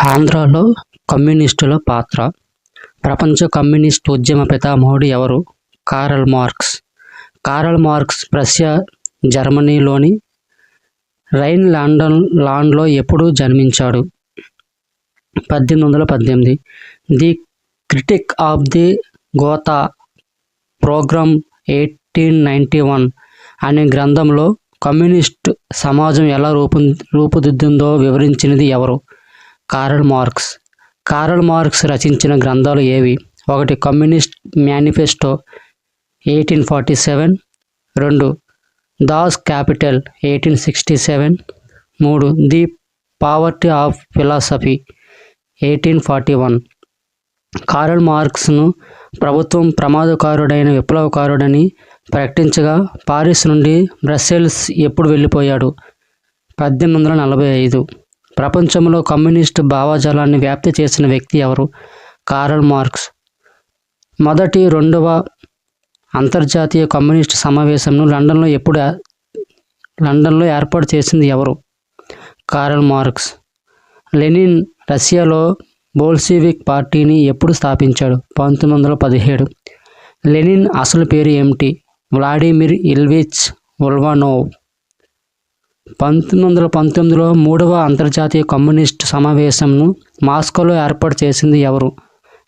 ఆంధ్రాలో కమ్యూనిస్టుల పాత్ర. ప్రపంచ కమ్యూనిస్ట్ ఉద్యమ పితామహుడు ఎవరు? Karl Marx. Karl Marx Prussia జర్మనీలోని Rhine లాండన్ లాండ్లో ఎప్పుడు జన్మించాడు. పద్దెనిమిది వందల పద్దెనిమిది. The critique of the Gotha programme eighteen ninety one అనే గ్రంథంలో కమ్యూనిస్ట్ సమాజం ఎలా రూపు రూపుదిద్దిందో వివరించినది ఎవరు? Karl Marx. కారల్ మార్క్స్ రచించిన గ్రంథాలు ఏవి? ఒకటి communist manifesto eighteen forty seven. రెండు Das Capital eighteen sixty seven. మూడు the poverty of philosophy eighteen forty one. Karl మార్క్స్ను ప్రభుత్వం ప్రమాదకారుడైన విప్లవకారుడని ప్రకటించగా పారిస్ నుండి బ్రస్సెల్స్ ఎప్పుడు వెళ్ళిపోయాడు? పద్దెనిమిది వందల నలభై ఐదు. ప్రపంచంలో కమ్యూనిస్ట్ భావజాలాన్ని వ్యాప్తి చేసిన వ్యక్తి ఎవరు? Karl Marx. మొదటి రెండవ అంతర్జాతీయ కమ్యూనిస్ట్ సమావేశంను లండన్లో ఎప్పుడు లండన్లో ఏర్పాటు చేసింది ఎవరు? Karl marks. లెనిన్ రష్యాలో బోల్సివిక్ పార్టీని ఎప్పుడు స్థాపించాడు? పంతొమ్మిది వందల పదిహేడు. లెనిన్ అసలు పేరు ఏమిటి? వ్లాడిమిర్ ఇల్విచ్ ఉల్వానోవ్ పంతొమ్మిది వందల పంతొమ్మిదిలో మూడవ అంతర్జాతీయ కమ్యూనిస్ట్ సమావేశంను మాస్కోలో ఏర్పాటు చేసింది ఎవరు?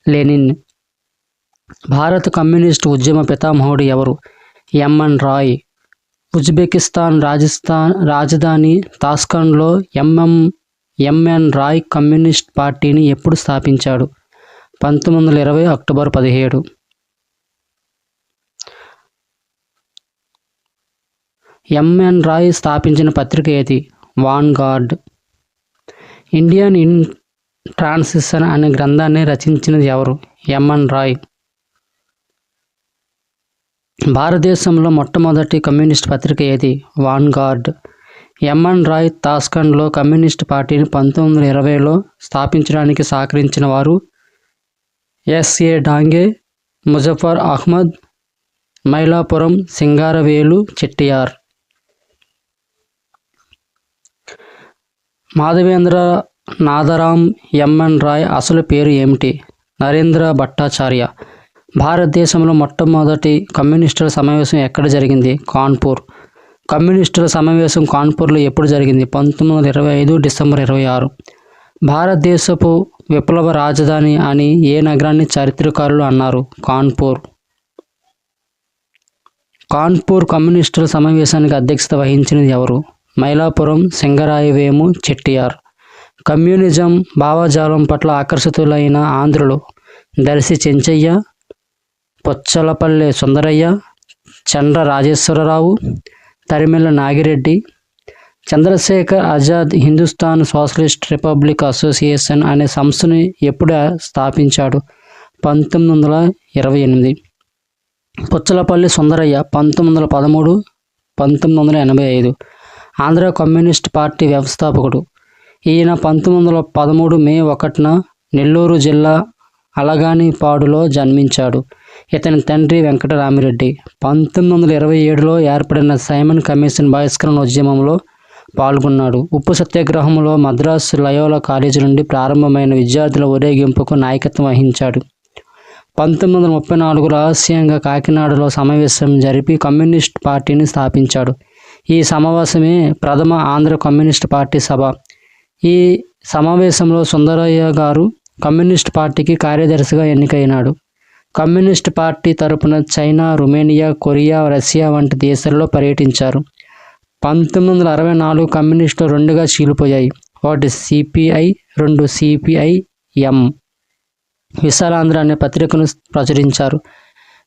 లెనిన్. భారత కమ్యూనిస్ట్ ఉద్యమ పితామహుడు ఎవరు? ఎంఎన్ రాయ్. ఉజ్బెకిస్తాన్ రాజస్థాన్ రాజధాని తాస్కండ్లో ఎంఎం ఎంఎన్ రాయ్ కమ్యూనిస్ట్ పార్టీని ఎప్పుడు స్థాపించాడు? పంతొమ్మిది వందల ఇరవై అక్టోబర్ పదిహేడు. ఎంఎన్ రాయ్ స్థాపించిన పత్రిక ఏది? Vanguard Indian in transition అనే గ్రంథాన్ని రచించినది ఎవరు? ఎంఎన్ రాయ్ భారతదేశంలో మొట్టమొదటి కమ్యూనిస్ట్ పత్రిక ఏది? వాన్ గార్డ్ ఎంఎన్ రాయ్ తాస్కండ్లో కమ్యూనిస్ట్ పార్టీని పంతొమ్మిది వందల ఇరవైలో స్థాపించడానికి సహకరించిన వారు ఎస్ఏ డాంగే ముజఫర్ అహ్మద్ మైలాపురం సింగారవేలు చెట్టియార్ మాధవేంద్ర నాదరాం ఎంఎన్ రాయ్ అసలు పేరు ఏమిటి? నరేంద్ర భట్టాచార్య. భారతదేశంలో మొట్టమొదటి కమ్యూనిస్టుల సమావేశం ఎక్కడ జరిగింది? కాన్పూర్. కమ్యూనిస్టుల సమావేశం కాన్పూర్లో ఎప్పుడు జరిగింది? పంతొమ్మిది వందల ఇరవై ఐదు డిసెంబర్ ఇరవై ఆరు. భారతదేశపు విప్లవ రాజధాని అని ఏ నగరాన్ని చరిత్రకారులు అన్నారు? కాన్పూర్. కాన్పూర్ కమ్యూనిస్టుల సమావేశానికి అధ్యక్షత వహించినది ఎవరు? మైలాపురం సింగరాయవేము చెట్టియార్. కమ్యూనిజం భావజాలం పట్ల ఆకర్షితులైన ఆంధ్రులు Darshi Chenchaiah Pochalapalle Sundarayya Chandra Rajeswararao Tarimela Nagireddy Chandrashekhar Azad Hindustan socialist republic association అనే సంస్థను ఎప్పుడు స్థాపించాడు? పంతొమ్మిది వందల ఇరవై ఎనిమిది. పుచ్చలపల్లి సుందరయ్య పంతొమ్మిది వందల పదమూడు పంతొమ్మిది వందల ఎనభై ఐదు. ఆంధ్ర కమ్యూనిస్ట్ పార్టీ వ్యవస్థాపకుడు. ఈయన పంతొమ్మిది వందల పదమూడు మే ఒకటిన నెల్లూరు జిల్లా అలగానిపాడులో జన్మించాడు. ఇతని తండ్రి వెంకటరామిరెడ్డి. పంతొమ్మిది వందల ఇరవై ఏడులో ఏర్పడిన సైమన్ కమిషన్ బహిష్కరణ ఉద్యమంలో పాల్గొన్నాడు. ఉప్పు సత్యాగ్రహంలో మద్రాసు లయోలా కాలేజీ నుండి ప్రారంభమైన విద్యార్థుల ఊరేగింపుకు నాయకత్వం వహించాడు. పంతొమ్మిది వందల ముప్పై నాలుగు రహస్యంగా కాకినాడలో సమావేశం జరిపి కమ్యూనిస్ట్ పార్టీని స్థాపించాడు. ఈ సమావేశమే ప్రథమ ఆంధ్ర కమ్యూనిస్ట్ పార్టీ సభ. ఈ సమావేశంలో సుందరయ్య గారు కమ్యూనిస్ట్ పార్టీకి కార్యదర్శిగా ఎన్నికైనాడు. కమ్యూనిస్ట్ పార్టీ తరపున చైనా రుమేనియా కొరియా రష్యా వంటి దేశాల్లో పర్యటించారు. పంతొమ్మిది వందల అరవై నాలుగు కమ్యూనిస్టులు రెండుగా చీలిపోయాయి. ఒకటి సిపిఐ రెండు సిపిఐ ఎం. విశాలాంధ్ర అనే పత్రికను ప్రచురించారు.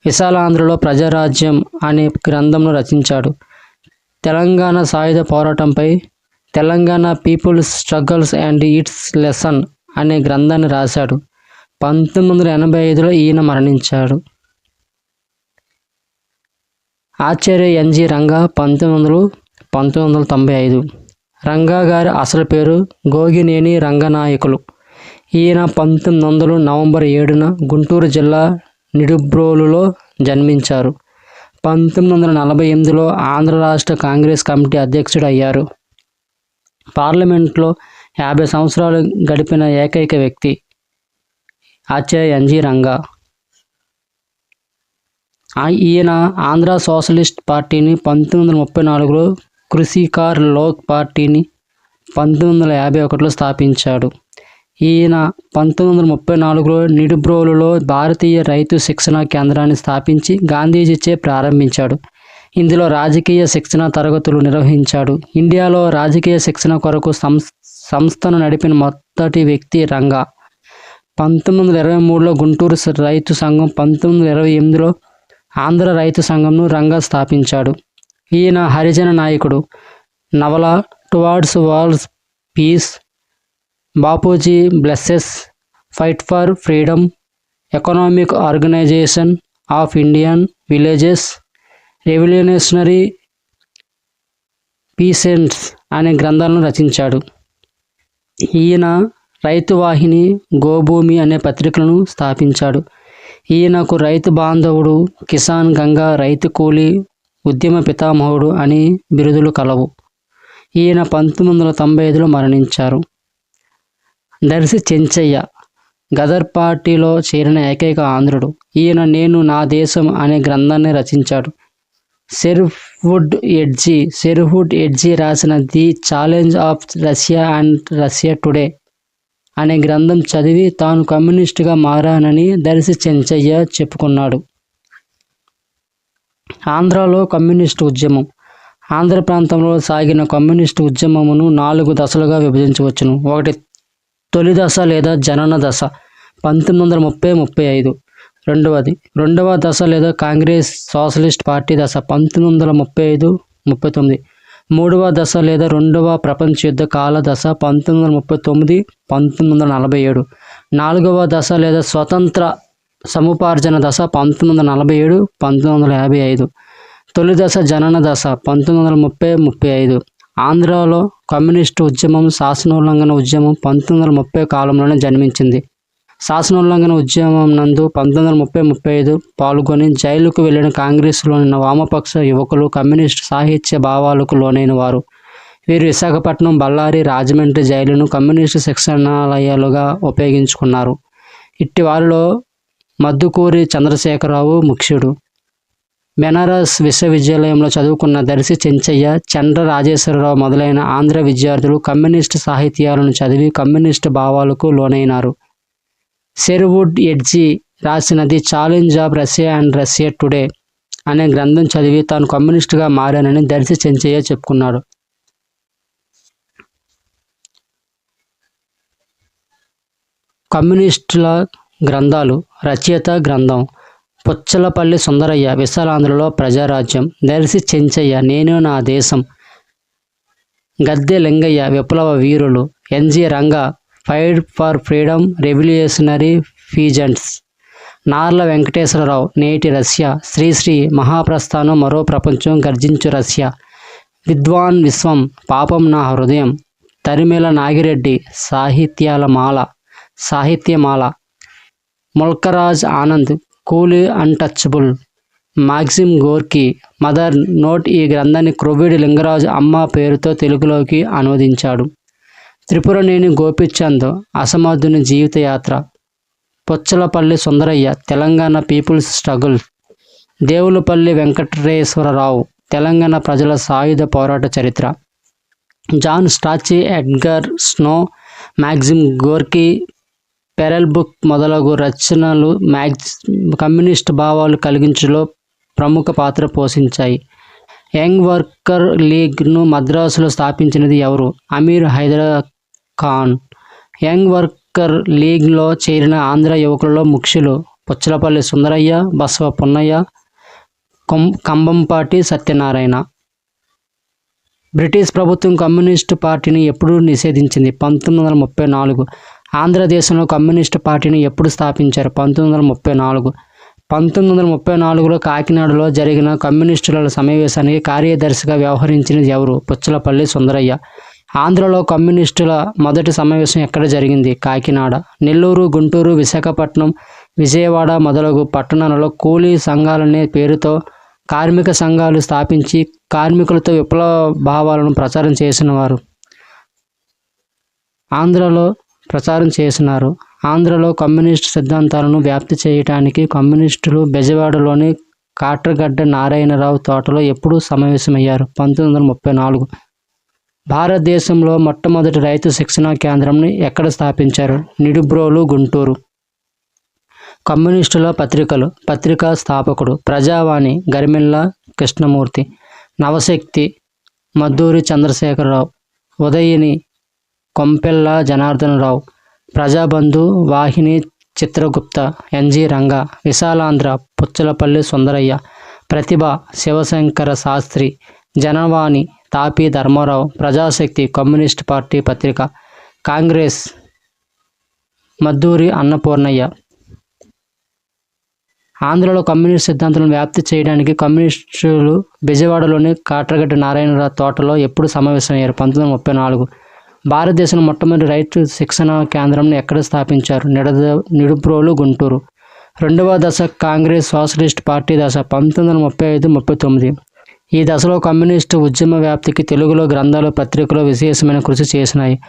విశాలాంధ్రలో ప్రజారాజ్యం అనే గ్రంథంను రచించాడు. తెలంగాణ సాయుధ పోరాటంపై Telangana people's struggles and its lesson అనే గ్రంథాన్ని రాశాడు. పంతొమ్మిది వందల ఎనభై ఐదులో ఈయన మరణించాడు. ఆచార్య ఎన్జి రంగా పంతొమ్మిది వందలు పంతొమ్మిది వందల తొంభై ఐదు. రంగా గారి అసలు పేరు గోగినేని రంగనాయకులు. ఈయన పంతొమ్మిది వందలు నవంబర్ ఏడున గుంటూరు జిల్లా నిడుబ్రోలులో జన్మించారు. పంతొమ్మిది వందల నలభై ఎనిమిదిలో ఆంధ్ర రాష్ట్ర కాంగ్రెస్ కమిటీ అధ్యక్షుడు అయ్యారు పార్లమెంట్లో యాభై సంవత్సరాలు గడిపిన ఏకైక వ్యక్తి ఆచార్య ఎన్జి రంగా. ఆ- ఈయన ఆంధ్ర సోషలిస్ట్ పార్టీని పంతొమ్మిది వందల ముప్పై నాలుగులో కృషికార్ లోక్ పార్టీని పంతొమ్మిది వందల యాభై ఒకటిలో స్థాపించాడు. ఈయన పంతొమ్మిది వందల ముప్పై నాలుగులో నిడుబ్రోలులో భారతీయ రైతు శిక్షణ కేంద్రాన్ని స్థాపించి గాంధీజీచే ప్రారంభించాడు. ఇందులో రాజకీయ శిక్షణ తరగతులు నిర్వహించాడు. ఇండియాలో రాజకీయ శిక్షణ కొరకు సంస్ సంస్థను నడిపిన మొదటి వ్యక్తి రంగా. పంతొమ్మిది వందల ఇరవై మూడులో గుంటూరు రైతు సంఘం పంతొమ్మిది వందల ఇరవై ఎనిమిదిలో ఆంధ్ర రైతు సంఘంను రంగా స్థాపించాడు. ఈయన హరిజన నాయకుడు. నవల towards walls peace Bapuji blesses fight for freedom economic organisation of Indian villages revolutionary peasants అనే గ్రంథాలను రచించాడు. ఈయన రైతు వాహిని గోభూమి అనే పత్రికలను స్థాపించాడు. ఈయనకు రైతు బాంధవుడు కిసాన్ గంగా రైతు కూలి ఉద్యమ పితామహుడు అని బిరుదులు కలవు. ఈయన పంతొమ్మిది వందల తొంభై ఐదులో మరణించారు. దర్శి చెంచయ్య. గదర్ పార్టీలో చేరిన ఏకైక ఆంధ్రుడు. ఈయన నేను నా దేశం అనే గ్రంథాన్ని రచించాడు. సెర్వుడ్ ఎడ్జీ సెర్వుడ్ ఎడ్జీ రాసిన the challenge of Russia and Russia today అనే గ్రంథం చదివి తాను కమ్యూనిస్టుగా మారానని దర్శి చెంచయ్య చెప్పుకున్నాడు. ఆంధ్రాలో కమ్యూనిస్టు ఉద్యమం. ఆంధ్ర ప్రాంతంలో సాగిన కమ్యూనిస్టు ఉద్యమమును నాలుగు దశలుగా విభజించవచ్చును. ఒకటి తొలి దశ లేదా జనన దశ. పంతొమ్మిది వందల ముప్పై ముప్పై ఐదు. రెండవది రెండవ దశ లేదా కాంగ్రెస్ సోషలిస్ట్ పార్టీ దశ. పంతొమ్మిది వందల ముప్పై ఐదు ముప్పై తొమ్మిది. మూడవ దశ లేదా రెండవ ప్రపంచ యుద్ధ కాల దశ. పంతొమ్మిది వందల ముప్పై తొమ్మిది పంతొమ్మిది వందల నలభై ఏడు. నాలుగవ దశ లేదా స్వతంత్ర సముపార్జన దశ. పంతొమ్మిది వందల నలభై ఏడు పంతొమ్మిది వందల యాభై ఐదు. తొలి దశ జనన దశ. పంతొమ్మిది వందల ముప్పై ముప్పై ఐదు. ఆంధ్రాలో కమ్యూనిస్టు ఉద్యమం శాసనోల్లంఘన ఉద్యమం పంతొమ్మిది వందల ముప్పై కాలంలోనే జన్మించింది. శాసనోల్లంఘన ఉద్యమం నందు పంతొమ్మిది వందల ముప్పై ముప్పై ఐదు పాల్గొని జైలుకు వెళ్ళిన కాంగ్రెస్లోని వామపక్ష యువకులు కమ్యూనిస్టు సాహిత్య భావాలకు లోనైన వారు. వీరు విశాఖపట్నం బళ్ళారి రాజమండ్రి జైలును కమ్యూనిస్టు శిక్షణాలయాలుగా ఉపయోగించుకున్నారు. ఇట్టి వారిలో మద్దుకూరి చంద్రశేఖరరావు ముఖ్యుడు. బెనారస్ విశ్వవిద్యాలయంలో చదువుకున్న దర్శి చెంచయ్య చంద్ర రాజేశ్వరరావు మొదలైన ఆంధ్ర విద్యార్థులు కమ్యూనిస్టు సాహిత్యాలను చదివి కమ్యూనిస్టు భావాలకు లోనైనారు. Sherwood Eddy రాసినది challenge of Russia and Russia today అనే గ్రంథం చదివి తాను కమ్యూనిస్టుగా మారానని దర్శి చెంచయ్య చెప్పుకున్నాడు. కమ్యూనిస్టుల గ్రంథాలు రచయిత గ్రంథం పుచ్చలపల్లి సుందరయ్య విశాలాంధ్రలో ప్రజారాజ్యం. దర్శి చెంచయ్య నేను నా దేశం. గద్దె లింగయ్య విప్లవ వీరులు. NG Ranga fight for freedom revolutionary peasants. Narla Venkateswararao నేటి రష్యా. శ్రీశ్రీ మహాప్రస్థానం మరో ప్రపంచం గర్జించు రష్యా. విద్వాన్ విశ్వం పాపం నా హృదయం. తరిమేల నాగిరెడ్డి సాహిత్యాల మాల. సాహిత్యమాల. Mulk Raj Anand coolie untouchable. Maxim Gorky mother note ఈ గ్రంథాన్ని క్రొవ్విడి లింగరాజు అమ్మ పేరుతో తెలుగులోకి అనువదించాడు. త్రిపురనేని గోపిచంద్ అసమర్థుని జీవితయాత్ర. Puchalapalli Sundarayya Telangana people's struggle. Devulapalli Venkateswararao Telangana ప్రజల సాయుధ పోరాట చరిత్ర. John Strachey Edgar Snow Maxim Gorky Pearl Buck మొదలగు రచనలు మ్యాగ్జ్ కమ్యూనిస్ట్ భావాలు కలిగించులో ప్రముఖ పాత్ర పోషించాయి. యంగ్ వర్కర్ లీగ్ను మద్రాసులో స్థాపించినది ఎవరు? అమీర్ హైదర్ ఖాన్ యంగ్ వర్కర్ లీగ్లో చేరిన ఆంధ్ర యువకులలో ముఖ్యులు పుచ్చలపల్లి సుందరయ్య బసవ పున్నయ్య కొం కంబంపాటి సత్యనారాయణ. బ్రిటిష్ ప్రభుత్వం కమ్యూనిస్టు పార్టీని ఎప్పుడూ నిషేధించింది. పంతొమ్మిది వందల ముప్పై నాలుగు ఆంధ్రదేశంలో కమ్యూనిస్టు పార్టీని ఎప్పుడు స్థాపించారు? పంతొమ్మిది వందల ముప్పై నాలుగు. పంతొమ్మిది వందల ముప్పై నాలుగులో కాకినాడలో జరిగిన కమ్యూనిస్టుల సమావేశానికి కార్యదర్శిగా వ్యవహరించినది ఎవరు? పుచ్చలపల్లి సుందరయ్య. ఆంధ్రలో కమ్యూనిస్టుల మొదటి సమావేశం ఎక్కడ జరిగింది? కాకినాడ. నెల్లూరు గుంటూరు విశాఖపట్నం విజయవాడ మొదలగు పట్టణాలలో కూలీ సంఘాలనే పేరుతో కార్మిక సంఘాలు స్థాపించి కార్మికులతో విప్లవ భావాలను ప్రచారం చేసిన వారు ఆంధ్రలో ప్రచారం చేసినారు. ఆంధ్రలో కమ్యూనిస్ట్ సిద్ధాంతాలను వ్యాప్తి చేయటానికి కమ్యూనిస్టులు బెజవాడలోని కాట్రగడ్డ నారాయణరావు తోటలో ఎప్పుడూ సమావేశమయ్యారు. పంతొమ్మిది వందల ముప్పై నాలుగు. భారతదేశంలో మొట్టమొదటి రైతు శిక్షణా కేంద్రంని ఎక్కడ స్థాపించారు? నిడుబ్రోలు గుంటూరు. కమ్యూనిస్టుల పత్రికలు. పత్రికా స్థాపకుడు. Prajavani. Garimella Krishnamurthy. Navashakti. Madduri Chandrasekhara Rao. Udayini Kompella Janardhana Rao Prajabandhu Vahini Chitragupta N G Ranga Visalaandhra Puchalapalli Sundarayya Pratibha Sivasankara Sastri Janavani Tapi Dharma Rao Prajasakti communist party పత్రిక కాంగ్రెస్ మద్దూరి అన్నపూర్ణయ్య. ఆంధ్రలో కమ్యూనిస్ట్ సిద్ధాంతాలను వ్యాప్తి చేయడానికి కమ్యూనిస్టులు విజయవాడలోని కాట్రగడ్డ నారాయణరావు తోటలో ఎప్పుడు సమావేశమయ్యారు? పంతొమ్మిది ముప్పై నాలుగు. భారతదేశంలో మొట్టమొదటి రైతు శిక్షణ కేంద్రంను ఎక్కడ స్థాపించారు? నిడ నిడుబ్రోలు గుంటూరు. రెండవ దశ కాంగ్రెస్ సోషలిస్ట్ పార్టీ దశ పంతొమ్మిది వందల ముప్పై ఐదు ముప్పై తొమ్మిది. ఈ దశలో కమ్యూనిస్టు ఉద్యమ వ్యాప్తికి తెలుగులో గ్రంథాలు పత్రికలు విశేషమైన కృషి చేసినాయి.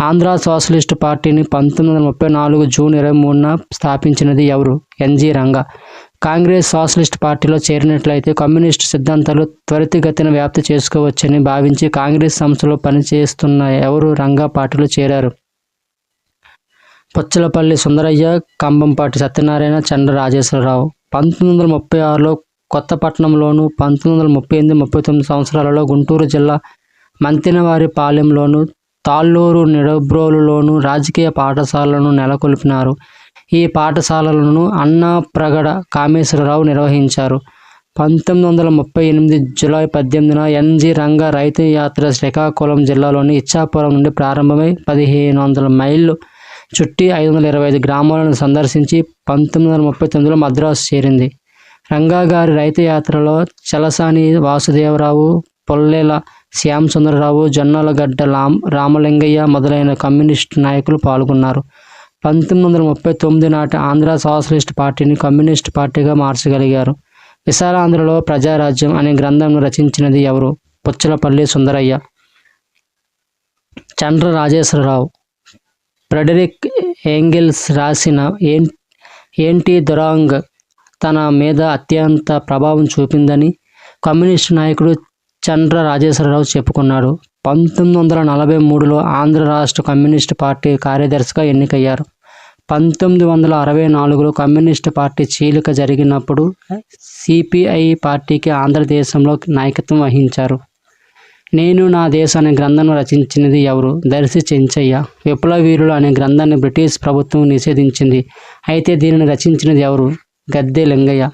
ఆంధ్ర సోషలిస్టు పార్టీని పంతొమ్మిది వందల ముప్పై నాలుగు జూన్ ఇరవై మూడున స్థాపించినది ఎవరు? ఎన్జి రంగ. కాంగ్రెస్ సోషలిస్ట్ పార్టీలో చేరినట్లయితే కమ్యూనిస్టు సిద్ధాంతాలు త్వరితగతిన వ్యాప్తి చేసుకోవచ్చని భావించి కాంగ్రెస్ సంస్థలో పనిచేస్తున్న ఎవరు రంగా పార్టీలో చేరారు? పుచ్చలపల్లి సుందరయ్య కంబంపాటి సత్యనారాయణ చంద్ర రాజేశ్వరరావు. పంతొమ్మిది వందల ముప్పై ఆరులో కొత్తపట్నంలోను పంతొమ్మిది వందల ముప్పై ఎనిమిది ముప్పై తొమ్మిది సంవత్సరాలలో గుంటూరు జిల్లా మంతినవారి పాలెంలోను తాళ్ళూరు నిడబ్రోలులోను రాజకీయ పాఠశాలను నెలకొల్పినారు. ఈ పాఠశాలలను అన్నా ప్రగడ కామేశ్వరరావు నిర్వహించారు. పంతొమ్మిది వందల ముప్పై ఎనిమిది జూలై పద్దెనిమిదిన ఎన్జి రంగ రైతు యాత్ర శ్రీకాకుళం జిల్లాలోని ఇచ్చాపురం నుండి ప్రారంభమై పదిహేను వందల మైళ్ళు చుట్టి ఐదు వందల ఇరవై ఐదు గ్రామాలను సందర్శించి పంతొమ్మిది వందల ముప్పై తొమ్మిదిలో మద్రాసు చేరింది. రంగా గారి రైతు యాత్రలో చలసాని వాసుదేవరావు పొల్లేల శ్యామసుందరరావు జొన్నలగడ్డ రామలింగయ్య మొదలైన కమ్యూనిస్ట్ నాయకులు పాల్గొన్నారు. పంతొమ్మిది వందల ముప్పై తొమ్మిది నాటి ఆంధ్ర సోషలిస్ట్ పార్టీని కమ్యూనిస్ట్ పార్టీగా మార్చగలిగారు. విశాలాంధ్రలో ప్రజారాజ్యం అనే గ్రంథంను రచించినది ఎవరు? పుచ్చలపల్లి సుందరయ్య. చంద్ర రాజేశ్వరరావు. ఫ్రెడరిక్ ఏంగిల్స్ రాసిన ఏం ఏంటి దురాంగ్ తన మీద అత్యంత ప్రభావం చూపిందని కమ్యూనిస్ట్ నాయకుడు చంద్ర రాజేశ్వరరావు చెప్పుకున్నాడు. పంతొమ్మిది వందల నలభై మూడులో ఆంధ్ర రాష్ట్ర కమ్యూనిస్ట్ పార్టీ కార్యదర్శిగా ఎన్నికయ్యారు. పంతొమ్మిది వందల అరవై నాలుగులో కమ్యూనిస్ట్ పార్టీ చీలిక జరిగినప్పుడు సిపిఐ పార్టీకి ఆంధ్రదేశంలో నాయకత్వం వహించారు. నేను నా దేశం అనే గ్రంథం రచించినది ఎవరు? దర్శి చెంచయ్య. విప్లవీరులు అనే గ్రంథాన్ని బ్రిటిష్ ప్రభుత్వం నిషేధించింది. అయితే దీనిని రచించినది ఎవరు? గద్దె లింగయ్య.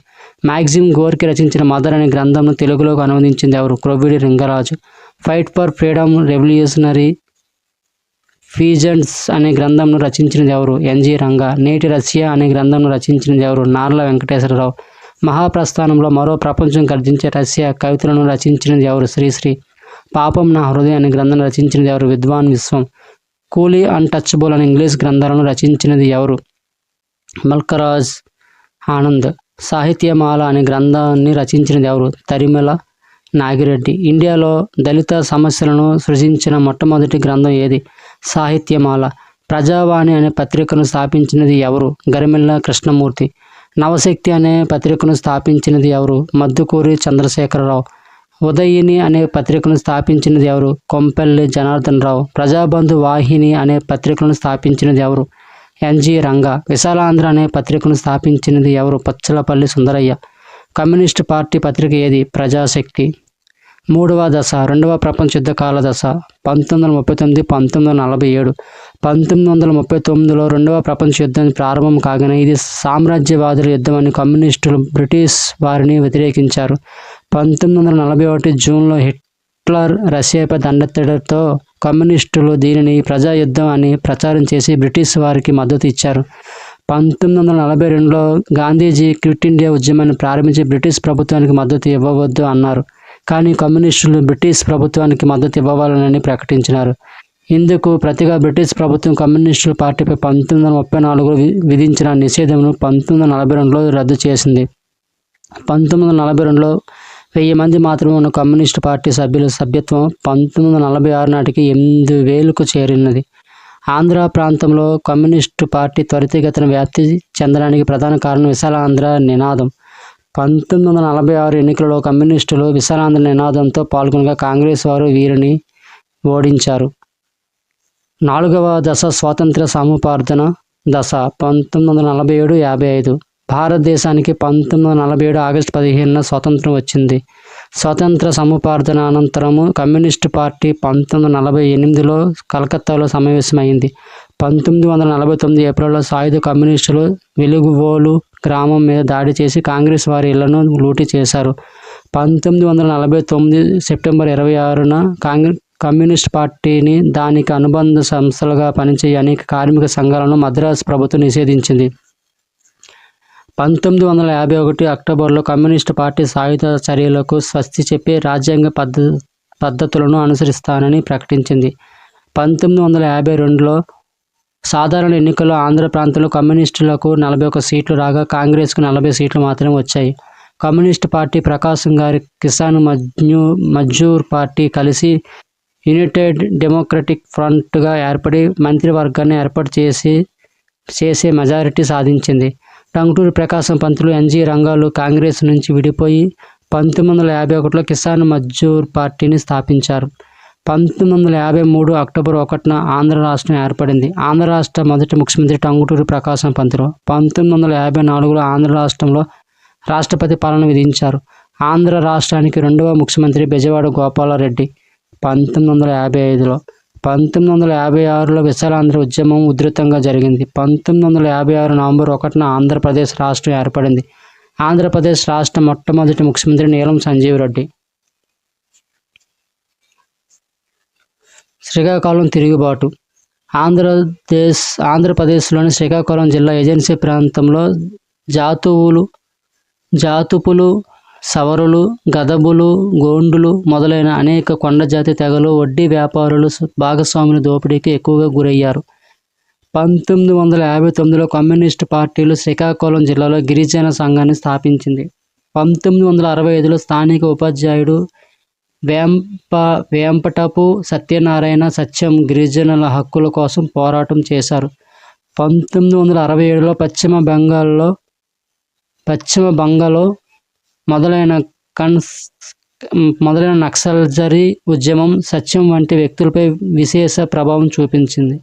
మ్యాగ్జిమ్ గోర్కి రచించిన మదర్ అనే గ్రంథంను తెలుగులోకి అనువదించింది ఎవరు? Krovvidi Lingaraju. Fight for freedom revolutionary peasants అనే గ్రంథంను రచించినది ఎవరు? ఎన్జి రంగా. నేటి రష్యా అనే గ్రంథంను రచించినది ఎవరు? నార్ల వెంకటేశ్వరరావు. మహాప్రస్థానంలో మరో ప్రపంచం గర్జించే రష్యా కవితలను రచించినది ఎవరు? శ్రీశ్రీ పాపం నా హృదయం అనే గ్రంథం రచించినది ఎవరు? విద్వాన్ విశ్వం. కూలీ అన్టచబుల్ అనే ఇంగ్లీష్ గ్రంథాలను రచించినది ఎవరు? మల్కరాజ్ ఆనంద్. సాహిత్యమాల అనే గ్రంథాన్ని రచించినది ఎవరు? తరిమల నాగిరెడ్డి. ఇండియాలో దళిత సమస్యలను సృజించిన మొట్టమొదటి గ్రంథం ఏది? సాహిత్యమాల. ప్రజావాణి అనే పత్రికను స్థాపించినది ఎవరు? గరిమిల్ల కృష్ణమూర్తి. నవశక్తి అనే పత్రికను స్థాపించినది ఎవరు? మద్దుకూరి చంద్రశేఖరరావు. ఉదయిని అనే పత్రికను స్థాపించినది ఎవరు? కొంపెల్లి జనార్దన్ రావు ప్రజాబంధు వాహిని అనే పత్రికను స్థాపించినది ఎవరు? ఎన్జి రంగ. విశాలాంధ్ర అనే పత్రికను స్థాపించినది ఎవరు? పచ్చలపల్లి సుందరయ్య. కమ్యూనిస్ట్ పార్టీ పత్రిక ఏది? ప్రజాశక్తి. మూడవ దశ రెండవ ప్రపంచ యుద్ధ కాల దశ పంతొమ్మిది వందల ముప్పై తొమ్మిది పంతొమ్మిది వందల నలభై ఏడు. పంతొమ్మిది వందల ముప్పై తొమ్మిదిలో రెండవ ప్రపంచ యుద్ధం ప్రారంభం కాగానే ఇది సామ్రాజ్యవాదుల యుద్ధం అని కమ్యూనిస్టులు బ్రిటిష్ వారిని వ్యతిరేకించారు. పంతొమ్మిది వందల నలభై ఒకటి జూన్లో హిట్లర్ రష్యాపై దండెత్తడంతో కమ్యూనిస్టులు దీనిని ప్రజా యుద్ధం అని ప్రచారం చేసి బ్రిటిష్ వారికి మద్దతు ఇచ్చారు. పంతొమ్మిది వందల నలభై రెండులో గాంధీజీ క్విట్ ఇండియా ఉద్యమాన్ని ప్రారంభించి బ్రిటిష్ ప్రభుత్వానికి మద్దతు ఇవ్వవద్దు అన్నారు. కానీ కమ్యూనిస్టులు బ్రిటిష్ ప్రభుత్వానికి మద్దతు ఇవ్వాలని ప్రకటించినారు. ఇందుకు ప్రతిగా బ్రిటిష్ ప్రభుత్వం కమ్యూనిస్టుల పార్టీపై పంతొమ్మిది వందల ముప్పై నాలుగులో విధించిన నిషేధంను పంతొమ్మిది వందల నలభై రెండులో రద్దు చేసింది. పంతొమ్మిది వందల నలభై రెండులో వెయ్యి మంది మాత్రమే ఉన్న కమ్యూనిస్టు పార్టీ సభ్యుల సభ్యత్వం పంతొమ్మిది వందల నలభై ఆరు నాటికి ఎనిమిది వేలకు చేరినది. ఆంధ్ర ప్రాంతంలో కమ్యూనిస్టు పార్టీ త్వరితగతిన వ్యాప్తి చెందడానికి ప్రధాన కారణం విశాలాంధ్ర నినాదం. పంతొమ్మిది వందల నలభై ఆరు ఎన్నికలలో కమ్యూనిస్టులు విశాలాంధ్ర నినాదంతో పాల్గొనగా కాంగ్రెస్ వారు వీరిని ఓడించారు. నాలుగవ దశ స్వాతంత్ర సముపార్జన దశ పంతొమ్మిది వందల నలభై ఏడు యాభై ఐదు. భారతదేశానికి పంతొమ్మిది వందల నలభై ఏడు ఆగస్టు పదిహేనున స్వాతంత్రం వచ్చింది. స్వాతంత్ర సముపార్జన అనంతరము కమ్యూనిస్టు పార్టీ పంతొమ్మిది వందల నలభై ఎనిమిదిలో కలకత్తాలో సమావేశమైంది. పంతొమ్మిది వందల నలభై తొమ్మిది ఏప్రిల్లో సాయుధ కమ్యూనిస్టులు వెలుగువోలు గ్రామం మీద దాడి చేసి కాంగ్రెస్ వారి ఇళ్ళను లూటీ చేశారు. పంతొమ్మిది వందల నలభై తొమ్మిది సెప్టెంబర్ ఇరవై ఆరున కాంగ్రెస్ కమ్యూనిస్ట్ పార్టీని దానికి అనుబంధ సంస్థలుగా పనిచేయ అనేక కార్మిక సంఘాలను మద్రాసు ప్రభుత్వం నిషేధించింది. పంతొమ్మిది వందల యాభై ఒకటి అక్టోబర్లో కమ్యూనిస్టు పార్టీ సాయుధ చర్యలకు స్వస్తి చెప్పి రాజ్యాంగ పద్ధ పద్ధతులను అనుసరిస్తానని ప్రకటించింది. పంతొమ్మిది వందల యాభై రెండులో సాధారణ ఎన్నికల్లో ఆంధ్ర ప్రాంతంలో కమ్యూనిస్టులకు నలభై ఒక సీట్లు రాగా కాంగ్రెస్కు నలభై సీట్లు మాత్రమే వచ్చాయి. కమ్యూనిస్ట్ పార్టీ ప్రకాశం గారి కిసాన్ మజ్న్యూ మజ్జూర్ పార్టీ కలిసి యునైటెడ్ డెమోక్రటిక్ ఫ్రంట్గా ఏర్పడి మంత్రివర్గాన్ని ఏర్పాటు చేసి చేసే మెజారిటీ సాధించింది. టంగుటూరి ప్రకాశం పంతులు ఎన్జీ రంగాలు కాంగ్రెస్ నుంచి విడిపోయి పంతొమ్మిది వందల యాభై ఒకటిలో కిసాన్ మజ్జూర్ పార్టీని స్థాపించారు. పంతొమ్మిది వందల యాభై మూడు అక్టోబర్ ఒకటిన ఆంధ్ర రాష్ట్రం ఏర్పడింది. ఆంధ్ర రాష్ట్ర మొదటి ముఖ్యమంత్రి టంగుటూరి ప్రకాశం పంతులు పంతొమ్మిది వందల యాభై నాలుగులో ఆంధ్ర రాష్ట్రంలో రాష్ట్రపతి పాలన విధించారు. ఆంధ్ర రాష్ట్రానికి రెండవ ముఖ్యమంత్రి బెజవాడ గోపాలరెడ్డి పంతొమ్మిది వందల యాభై ఐదులో పంతొమ్మిది వందల యాభై ఆరులో విశాలాంధ్ర ఉద్యమం ఉధృతంగా జరిగింది. పంతొమ్మిది వందల యాభై ఆరు నవంబర్ ఒకటిన ఆంధ్రప్రదేశ్ రాష్ట్రం ఏర్పడింది. ఆంధ్రప్రదేశ్ రాష్ట్ర మొట్టమొదటి ముఖ్యమంత్రి నీలం సంజీవ్ రెడ్డి. శ్రీకాకుళం తిరుగుబాటు. ఆంధ్రదేశ్ ఆంధ్రప్రదేశ్లోని శ్రీకాకుళం జిల్లా ఏజెన్సీ ప్రాంతంలో జాతువులు జాతుపులు సవరులు గదబులు గోండులు మొదలైన అనేక కొండ జాతి తెగలు వడ్డీ వ్యాపారులు భాగస్వాముల దోపిడీకి ఎక్కువగా గురయ్యారు. పంతొమ్మిది వందల యాభై తొమ్మిదిలో కమ్యూనిస్టు పార్టీలు శ్రీకాకుళం జిల్లాలో గిరిజన సంఘాన్ని స్థాపించింది. పంతొమ్మిది వందల అరవై ఐదులో స్థానిక ఉపాధ్యాయుడు వేంప వేంపటపు సత్యనారాయణ సత్యం గిరిజనుల హక్కుల కోసం పోరాటం చేశారు. పంతొమ్మిది వందల అరవై ఏడులో పశ్చిమ బెంగాల్లో పశ్చిమ బంగాలో మొదలైన కన్స్ మొదలైన నక్సల్జరీ ఉద్యమం సత్యం వంటి వ్యక్తులపై విశేష ప్రభావం చూపించింది.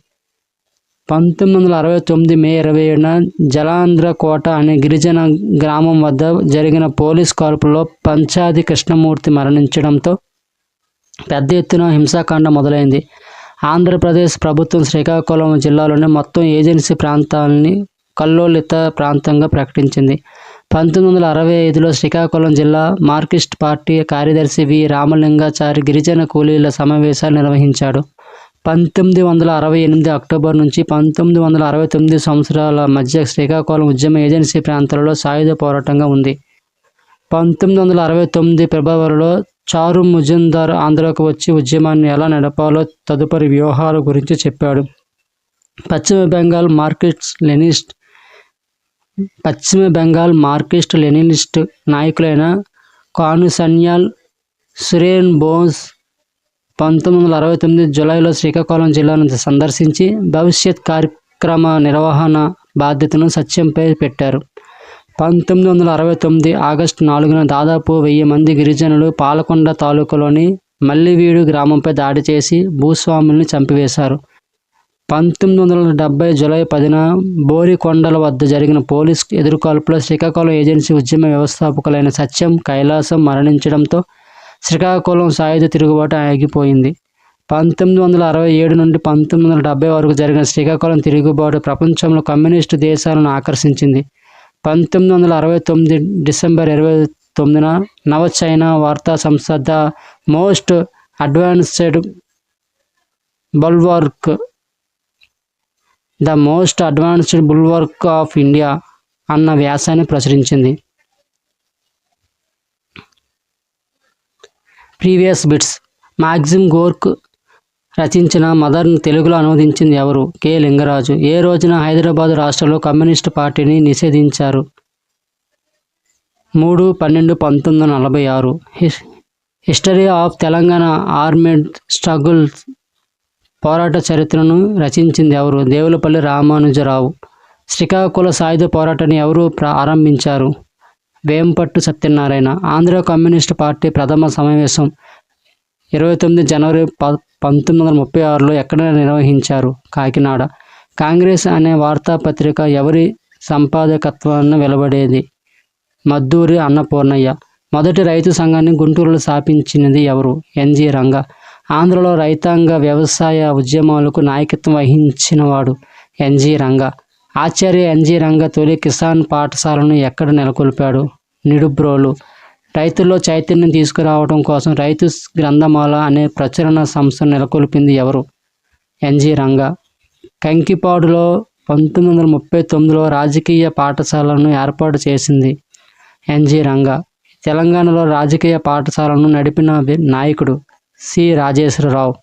పంతొమ్మిది వందల అరవై తొమ్మిది మే ఇరవై ఏడున జలాంధ్ర కోట అనే గిరిజన గ్రామం వద్ద జరిగిన పోలీస్ కాల్పుల్లో పంచాది కృష్ణమూర్తి మరణించడంతో పెద్ద ఎత్తున హింసాకాండ మొదలైంది. ఆంధ్రప్రదేశ్ ప్రభుత్వం శ్రీకాకుళం జిల్లాలోని మొత్తం ఏజెన్సీ ప్రాంతాలని కల్లోలిత ప్రాంతంగా ప్రకటించింది. పంతొమ్మిది వందల అరవై ఐదులో శ్రీకాకుళం జిల్లా మార్కిస్ట్ పార్టీ కార్యదర్శి వి. రామలింగాచారి గిరిజన కూలీల సమావేశాలు నిర్వహించాడు. పంతొమ్మిది వందల అరవై ఎనిమిది అక్టోబర్ నుంచి పంతొమ్మిది వందల అరవై తొమ్మిది సంవత్సరాల మధ్య శ్రీకాకుళం ఉద్యమ ఏజెన్సీ ప్రాంతాలలో సాయుధ పోరాటంగా ఉంది. పంతొమ్మిది వందల అరవై తొమ్మిది ఫిబ్రవరిలో చారు ముజుందార్ ఆంధ్రాకు వచ్చి ఉద్యమాన్ని ఎలా నడపాలో తదుపరి వ్యూహాల గురించి చెప్పాడు. పశ్చిమ బెంగాల్ మార్కెట్స్ లెనిస్ట్ పశ్చిమ బెంగాల్ మార్కిస్ట్ లెనినిస్ట్ నాయకులైన కానుసన్యాల్ సురేన్ బోస్ పంతొమ్మిది వందల అరవై తొమ్మిది జూలైలో శ్రీకాకుళం జిల్లాను సందర్శించి భవిష్యత్ కార్యక్రమ నిర్వహణ బాధ్యతను సత్యంపై పెట్టారు. పంతొమ్మిది వందల అరవై తొమ్మిది ఆగస్టు నాలుగున దాదాపు వెయ్యి మంది గిరిజనులు పాలకొండ తాలూకులోని మల్లివీడు గ్రామంపై దాడి చేసి భూస్వాముల్ని చంపివేశారు. పంతొమ్మిది వందల డెబ్బై జూలై పదిన బోరికొండల వద్ద జరిగిన పోలీస్ ఎదురుకాల్పులో శ్రీకాకుళం ఏజెన్సీ ఉద్యమ వ్యవస్థాపకులైన సత్యం కైలాసం మరణించడంతో శ్రీకాకుళం సాయుధ తిరుగుబాటు ఆగిపోయింది. పంతొమ్మిది వందల అరవై ఏడు నుండి పంతొమ్మిది వందల డెబ్బై వరకు జరిగిన శ్రీకాకుళం తిరుగుబాటు ప్రపంచంలో కమ్యూనిస్టు దేశాలను ఆకర్షించింది. పంతొమ్మిది వందల అరవై తొమ్మిది డిసెంబర్ ఇరవై తొమ్మిదిన నవ చైనా వార్తా సంస్థ the most advanced bulwark the most advanced bulwark of India అన్న వ్యాసాన్ని ప్రచురించింది. Previous bits. మ్యాగ్జిమ్ గోర్క్ రచించిన మదర్ను తెలుగులో అనువదించింది ఎవరు? కె. లింగరాజు. ఏ రోజున హైదరాబాద్ రాష్ట్రంలో కమ్యూనిస్టు పార్టీని నిషేధించారు? మూడు పన్నెండు పంతొమ్మిది వందల నలభై ఆరు. History of Telangana armed struggles పోరాట చరిత్రను రచించింది ఎవరు? దేవులపల్లి రామానుజరావు. శ్రీకాకుళ సాయుధ పోరాటాన్ని ఎవరు ప్రారంభించారు వేంపట్టు సత్యనారాయణ. ఆంధ్ర కమ్యూనిస్ట్ పార్టీ ప్రథమ సమావేశం ఇరవై తొమ్మిది జనవరి ప పంతొమ్మిది వందల ముప్పై ఆరులో ఎక్కడ నిర్వహించారు? కాకినాడ. కాంగ్రెస్ అనే వార్తాపత్రిక ఎవరి సంపాదకత్వాన్ని వెలువడేది? మద్దూరి అన్నపూర్ణయ్య. మొదటి రైతు సంఘాన్ని గుంటూరులో స్థాపించినది ఎవరు? ఎన్జి రంగ. ఆంధ్రలో రైతాంగ వ్యవసాయ ఉద్యమాలకు నాయకత్వం వహించినవాడు ఎన్జి రంగ. ఆచార్య ఎన్జి రంగ తొలి కిసాన్ పాఠశాలను ఎక్కడ నెలకొల్పాడు? నిడుబ్రోలు. రైతుల్లో చైతన్యం తీసుకురావడం కోసం రైతు గ్రంథమాల అనే ప్రచురణ సంస్థ నెలకొల్పింది ఎవరు? ఎన్జి రంగ. కంకిపాడులో పంతొమ్మిది వందల ముప్పై తొమ్మిదిలో రాజకీయ పాఠశాలను ఏర్పాటు చేసింది ఎన్జి రంగ. తెలంగాణలో రాజకీయ పాఠశాలను నడిపిన నాయకుడు నాయకుడు సి రాజేశ్వరరావు